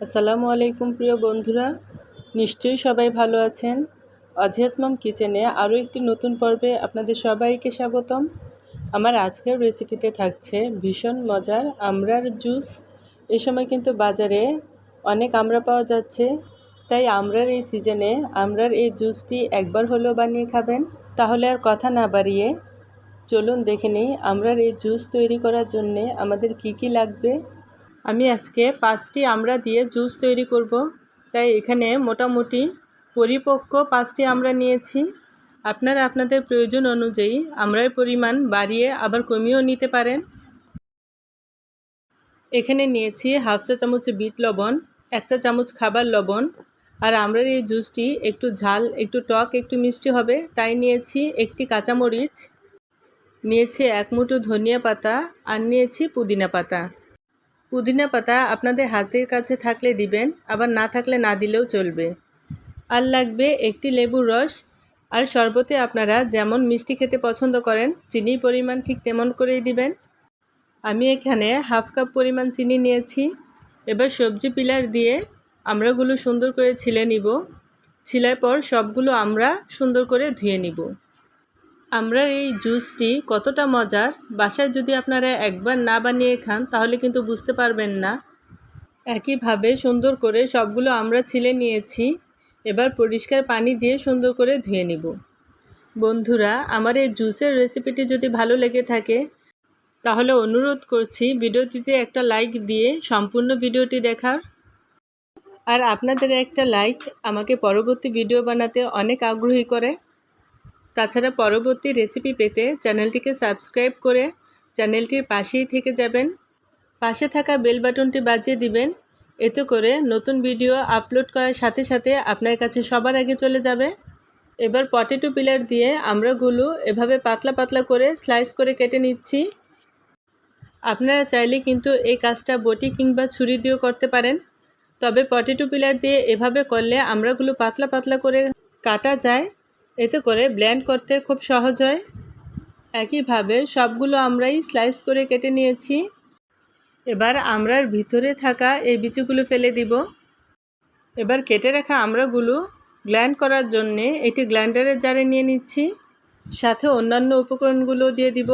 আসসালামু আলাইকুম প্রিয় বন্ধুরা, নিশ্চয়ই সবাই ভালো আছেন। অজিয়াস মাম কিচেনে আরও একটি নতুন পর্বে আপনাদের সবাইকে স্বাগতম। আমার আজকের রেসিপিতে থাকছে ভীষণ মজার আমরার জুস এ সময় কিন্তু বাজারে অনেক আমরা পাওয়া যাচ্ছে, তাই আমরার এই সিজনে আমরার এই জুসটি একবার হলেও বানিয়ে খাবেন। তাহলে আর কথা না বাড়িয়ে চলুন দেখে নিই আমড়ার এই জুস তৈরি করার জন্যে আমাদের কি কি লাগবে। আমি আজকে পাঁচটি আমড়া দিয়ে জুস তৈরি করব। তাই এখানে মোটামুটি পরিপক্ক পাঁচটি আমরা নিয়েছি। আপনারা আপনাদের প্রয়োজন অনুযায়ী আমড়ার পরিমাণ বাড়িয়ে আবার কমিয়েও নিতে পারেন। এখানে নিয়েছি হাফ চা চামচ বিট লবণ, এক চা চামচ খাবার লবণ। আর আমরার এই জুসটি একটু ঝাল, একটু টক, একটু মিষ্টি হবে, তাই নিয়েছি একটি কাঁচামরিচ, নিয়েছি এক মুঠো ধনিয়া পাতা, আর নিয়েছি পুদিনা পাতা। পুদিনা পাতা আপনাদের হাতের কাছে থাকলে দিবেন, আবার না থাকলে না দিলেও চলবে। আর লাগবে একটি লেবুর রস। আর শরবতে আপনারা যেমন মিষ্টি খেতে পছন্দ করেন, চিনির পরিমাণ ঠিক তেমন করেই দিবেন। আমি এখানে হাফ কাপ পরিমাণ চিনি নিয়েছি। এবার সবজি পিলার দিয়ে আমরাগুলো সুন্দর করে ছিলে নিব। ছিলার পর সবগুলো আমরা সুন্দর করে ধুয়ে নিব। আমরা এই জুসটি কতটা মজার? বাসায় যদি আপনারা একবার না বানিয়ে খান, তাহলে কিন্তু বুঝতে পারবেন না। একইভাবে সুন্দর করে সবগুলো আমরা ছিলে নিয়েছি। এবার পরিষ্কার পানি দিয়ে সুন্দর করে ধুয়ে নিব। বন্ধুরা, আমার এই জুসের রেসিপিটি যদি ভালো লেগে থাকে, তাহলে অনুরোধ করছি ভিডিওটিতে একটা লাইক দিয়ে সম্পূর্ণ ভিডিওটি দেখার। আর আপনাদের একটা লাইক আমাকে পরবর্তী ভিডিও বানাতে অনেক আগ্রহী করে। তাছাড়া পরবর্তী রেসিপি পেতে চ্যানেলটিকে সাবস্ক্রাইব করে চ্যানেলটির পাশেই থেকে যাবেন। পাশে থাকা বেল বাটনটি বাজিয়ে দিবেন। এতে করে নতুন ভিডিও আপলোড করার সাথে সাথে আপনার কাছে সবার আগে চলে যাবে। এবার পটেটো পিলার দিয়ে আমরাগুলো এভাবে পাতলা পাতলা করে স্লাইস করে কেটে নিচ্ছি। আপনারা চাইলে কিন্তু এই কাজটা বটি কিংবা ছুরি দিয়েও করতে পারেন। তবে পটেটো পিলার দিয়ে এভাবে করলে আমরাগুলো পাতলা পাতলা করে কাটা যায়। এতে করে ব্ল্যান্ড করতে খুব সহজ হয়। একইভাবে সবগুলো আমরাই স্লাইস করে কেটে নিয়েছি। এবার আমরার ভিতরে থাকা এই বিচিগুলো ফেলে দিব। এবার কেটে রাখা আমরাগুলো গ্ল্যান্ড করার জন্যে এটি গ্ল্যান্ডারের জারে নিয়ে নিচ্ছি। সাথে অন্যান্য উপকরণগুলো দিয়ে দিব।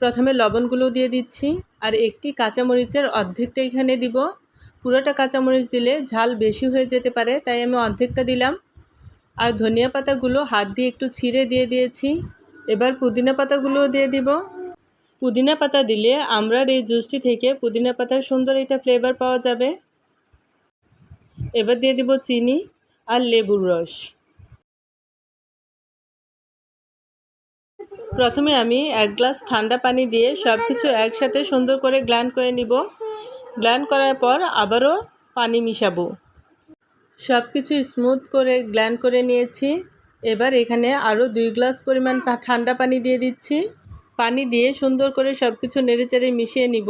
প্রথমে লবণগুলো দিয়ে দিচ্ছি আর একটি কাঁচামরিচের অর্ধেকটা এখানে দিব। পুরোটা কাঁচামরিচ দিলে ঝাল বেশি হয়ে যেতে পারে, তাই আমি অর্ধেকটা দিলাম। আর ধনিয়া পাতাগুলো হাত দিয়ে একটু ছিঁড়ে দিয়ে দিয়েছি। এবার পুদিনা পাতাগুলোও দিয়ে দিব। পুদিনা পাতা দিলে আমরা এই জুসটি থেকে পুদিনা পাতার সুন্দর একটা ফ্লেভার পাওয়া যাবে। এবার দিয়ে দিব চিনি আর লেবুর রস। প্রথমে আমি এক গ্লাস ঠান্ডা পানি দিয়ে সব কিছু একসাথে সুন্দর করে গ্ল্যান্ড করে নিব। গ্ল্যান্ড করার পর আবারও পানি মিশাবো। সব কিছু স্মুথ করে গ্ল্যান্ড করে নিয়েছি। এবার এখানে আরও দুই গ্লাস পরিমাণ ঠান্ডা পানি দিয়ে দিচ্ছি। পানি দিয়ে সুন্দর করে সব কিছু নেড়েচেড়ে মিশিয়ে নিব।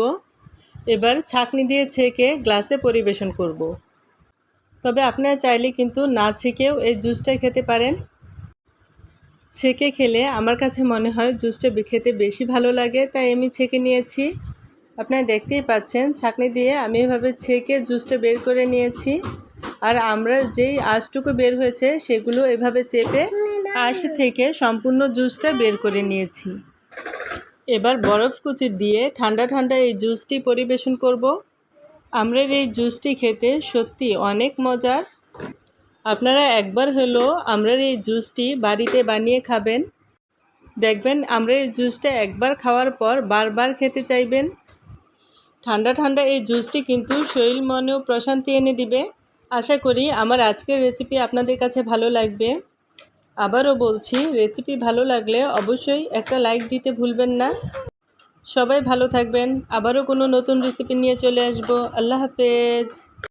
এবার ছাকনি দিয়ে ছেঁকে গ্লাসে পরিবেশন করব। তবে আপনারা চাইলে কিন্তু না ছেঁকেও এই জুসটা খেতে পারেন। ছেঁকে খেলে আমার কাছে মনে হয় জুসটা খেতে বেশি ভালো লাগে, তাই আমি ছেঁকে নিয়েছি। আপনারা দেখতেই পাচ্ছেন, ছাকনি দিয়ে আমি এভাবে ছেঁকে জুসটা বের করে নিয়েছি। আর আমরা যেই আঁশটুকু বের হয়েছে সেগুলো এভাবে চেপে আঁশ থেকে সম্পূর্ণ জুসটা বের করে নিয়েছি। এবার বরফ কুচি দিয়ে ঠান্ডা ঠান্ডা এই জুসটি পরিবেশন করব। আমরা এই জুসটি খেতে সত্যি অনেক মজার। আপনারা একবার হলো আমরা এই জুসটি বাড়িতে বানিয়ে খাবেন। দেখবেন আমরা এই জুসটা একবার খাওয়ার পর বারবার খেতে চাইবেন। ঠান্ডা ঠান্ডা এই জুসটি কিন্তু শরীর মনেও প্রশান্তি এনে দিবে। আশা করি আমার আজকের রেসিপি আপনাদের কাছে ভালো লাগবে। আবারও বলছি রেসিপি ভালো লাগলে অবশ্যই একটা লাইক দিতে ভুলবেন না। সবাই ভালো থাকবেন। আবারও কোনো নতুন রেসিপি নিয়ে চলে আসব। আল্লাহ হাফেজ।